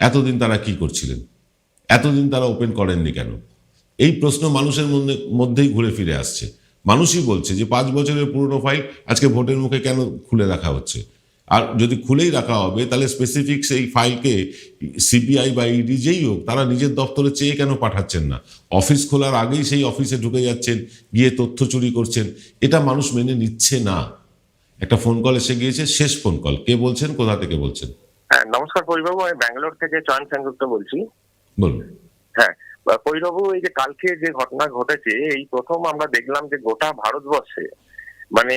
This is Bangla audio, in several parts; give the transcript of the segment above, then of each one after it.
এতদিন তারা কি করছিলেন? এতদিন তারা ওপেন করেননি কেন? এই প্রশ্ন মানুষের মধ্যে, মধ্যেই ঘুরে ফিরে আসছে। মানুষই বলছে যে পাঁচ বছরের পুরনো ফাইল আজকে ভোটের মুখে কেন খুলে রাখা হচ্ছে? আর যদি খুলেই রাখা হবে, তাহলে স্পেসিফিক সেই ফাইলকে সিবিআই বা ইডি যেই হোক, তারা নিজের দপ্তরে চেয়ে কেন পাঠাচ্ছেন না? অফিস খোলার আগেই সেই অফিসে ঢুকে যাচ্ছেন, গিয়ে তথ্য চুরি করছেন। এটা মানুষ মেনে নিচ্ছে না। একটা ফোন কল এসে গিয়েছে, শেষ ফোন কল কে বলছেন? কোথা থেকে বলছেন? হ্যাঁ নমস্কার পরিবাবু আমি ব্যাঙ্গালোর থেকে চয়ন সেনগুপ্ত বলছি। বলুন। হ্যাঁ পরিবাবু এই যে কালকে যে ঘটনা ঘটেছে এই প্রথম আমরা দেখলাম যে গোটা ভারতবর্ষে মানে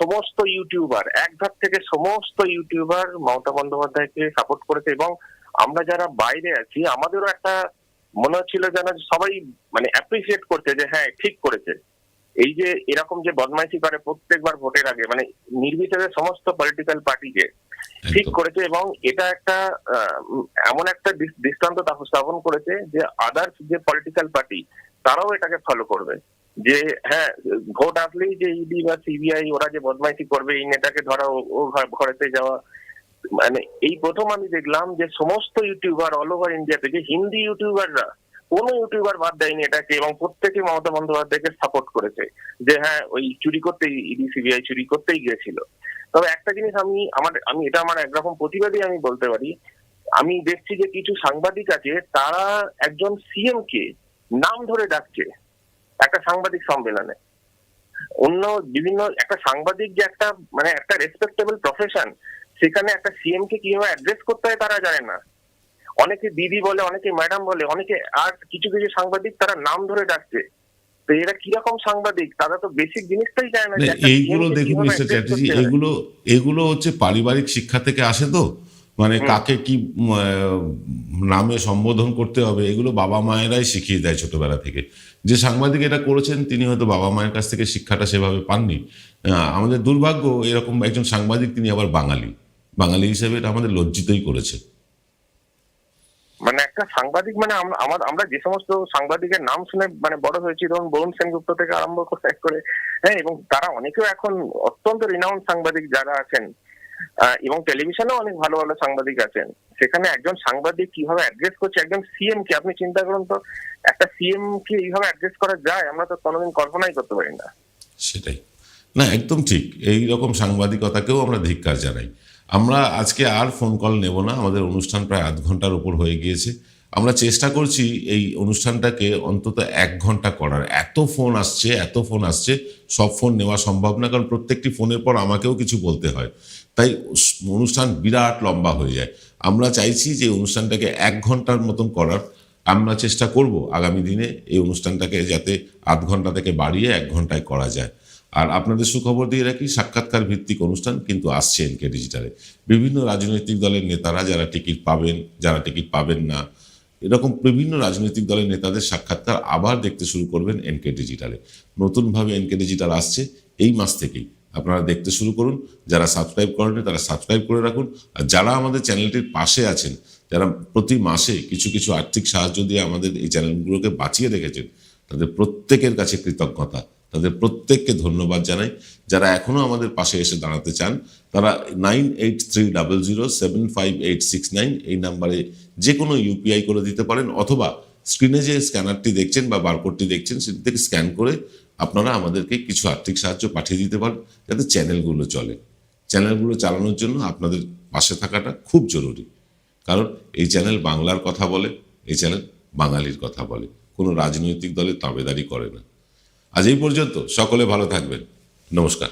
সমস্ত ইউটিউবার এক ধাপ থেকে সমস্ত ইউটিউবার মমতা বন্দ্যোপাধ্যায়কে সাপোর্ট করেছে এবং আমরা যারা বাইরে আছি আমাদেরও একটা মনে হচ্ছিল যেন সবাই মানে অ্যাপ্রিসিয়েট করছে যে হ্যাঁ ঠিক করেছে। এই যে এরকম যে বদমাইশি করে প্রত্যেকবার ভোটের আগে মানে নির্বিচারে সমস্ত পলিটিক্যাল পার্টিকে ঠিক করেছে এবং এটা একটা এমন একটা দৃষ্টান্ত স্থাপন করেছে যে আদার্স যে পলিটিক্যাল পার্টি তারাও এটাকে ফলো করবে। যে হ্যাঁ ভোট আসলেই যে ইডি বা সিবিআই ওরা যে বদমাইশি করবে, এই নেতাকে ধরা ও- ও ঘর- ঘরেতে যাওয়া। মানে এই প্রথম আমি দেখলাম যে সমস্ত ইউটিউবার অল ওভার ইন্ডিয়া থেকে হিন্দি ইউটিউবাররা কোন ইউটিউবার বাদ দেয়নি এটাকে এবং প্রত্যেকে মমতা বন্দ্যোপাধ্যায়কে সাপোর্ট করেছে যে হ্যাঁ ওই চুরি করতেই, ইডি, সিবিআই চুরি করতেই গিয়েছিল। তবে একটা জিনিস আমি, আমার, আমি, এটা আমার একরকম প্রতিবাদী আমি বলতে পারি। আমি দেখছি যে কিছু সাংবাদিক আছে, তারা একজন সিএম কে নাম ধরে ডাকছে একটা সাংবাদিক সম্মেলনে। অন্য বিভিন্ন, একটা সাংবাদিক যে একটা মানে একটা রেসপেক্টেবল প্রফেশন সেখানে একটা সিএম কে কীভাবে অ্যাড্রেস করতে হয় তারা জানে না। অনেকে দিদি বলে অনেকে ম্যাডাম বলে অনেকে আর কিছু কিছু সাংবাদিক তারা নাম ধরে ডাকছে। তো এরা কীরকম সাংবাদিক? তারা তো বেসিক জিনিসটাই জানে না এইগুলো দেখুন মিস্টার চ্যাটার্জি এগুলো এগুলো হচ্ছে পারিবারিক শিক্ষা থেকে আসে তো? মানে কাকে কি নামে সম্বোধন করতে হবে? এগুলো বাবা মায়েরাই শিখিয়ে দেয় ছোটবেলা থেকে। যে সাংবাদিক এটা করেছেন তিনি হয়তো বাবা মায়ের কাছ থেকে শিক্ষাটা সেভাবে পাননি। আহ, আমাদের দুর্ভাগ্য এরকম একজন সাংবাদিক তিনি আবার বাঙালি। বাঙালি হিসেবে এটা আমাদের লজ্জিতই করেছে। মানে একটা সাংবাদিক মানে আম- আমার, আমরা যে সমস্ত সাংবাদিকের নাম শুনে মানে বড় হয়েছি, ধরুন বরুণ সেনগুপ্ত থেকে আরম্ভ করে করে হ্যাঁ এবং তারা অনেকেও এখন অত্যন্ত রিনাউন্ড সাংবাদিক যারা আছেন এবং টেলিভিশনেও অনেক ভালো ভালো সাংবাদিক আছেন। সেখানে একজন সাংবাদিক কীভাবে অ্যাড্রেস করছে, একজন সিএম কে, আপনি চিন্তা করুন তো, একটা সিএম কে এইভাবে অ্যাড্রেস করা যায়, আমরা তো কোনোদিন কল্পনাই করতে পারি না। সেটাই। না, একদম ঠিক। এই রকম সাংবাদিকতাকেও আমরা ধিক্কার জানাই। আমরা আজকে আর ফোন কল নেব না, আমাদের অনুষ্ঠান প্রায় আধ ঘণ্টার উপর হয়ে গিয়েছে। আমরা চেষ্টা করছি এই অনুষ্ঠানটাকে অন্তত এক ঘণ্টা করার। এত ফোন আসছে, এত ফোন আসছে, সব ফোন নেওয়া সম্ভব না, কারণ প্রত্যেকটি ফোনের পর আমাকেও কিছু বলতে হয়। তাই অনুষ্ঠান বিরাট লম্বা হয়ে যায়। আমরা চাইছি যে অনুষ্ঠানটাকে এক ঘণ্টার মতন করার। আমরা চেষ্টা করব আগামী দিনে এই অনুষ্ঠানটাকে যাতে আধ ঘণ্টা থেকে বাড়িয়ে এক ঘন্টায় করা যায়। আর আপনাদের সুখবর দিয়ে রাখি, সাক্ষাৎকার ভিত্তিক অনুষ্ঠান কিন্তু আসছে এনকে ডিজিটালে বিভিন্ন রাজনৈতিক দলের নেতারা যারা টিকিট পাবেন, যারা টিকিট পাবেন না, এরকম বিভিন্ন রাজনৈতিক দলের নেতাদের সাক্ষাৎকার আবার দেখতে শুরু করবেন এনকে ডিজিটালে নতুনভাবে এনকে ডিজিটাল আসছে এই মাস থেকেই। আপনারা দেখতে শুরু করুন, যারা সাবস্ক্রাইব করেনি তারা সাবস্ক্রাইব করে রাখুন। আর যারা আমাদের চ্যানেলটির পাশে আছেন, যারা প্রতি মাসে কিছু কিছু আর্থিক সাহায্য দিয়ে আমাদের এই চ্যানেলগুলোকে বাঁচিয়ে রেখেছেন, তাদের প্রত্যেকের কাছে কৃতজ্ঞতা। তাদের প্রত্যেককে ধন্যবাদ জানাই। যারা এখনও আমাদের পাশে এসে দাঁড়াতে চান, তারা nine eight three double zero seven five eight six nine এই নাম্বারে যে কোনো ইউপিআই করে দিতে পারেন, অথবা স্ক্রিনে যে স্ক্যানারটি দেখছেন বা বারকোডটি দেখছেন, সেটি থেকে স্ক্যান করে আপনারা আমাদেরকে কিছু আর্থিক সাহায্য পাঠিয়ে দিতে পারেন, যাতে চ্যানেলগুলো চলে। চ্যানেলগুলো চালানোর জন্য আপনাদের পাশে থাকাটা খুব জরুরি। কারণ এই চ্যানেল বাংলার কথা বলে, এই চ্যানেল বাঙালির কথা বলে। কোনো রাজনৈতিক দলে তাবেদারি করে না। আজ এই পর্যন্ত সকলে ভালো থাকবেন। নমস্কার।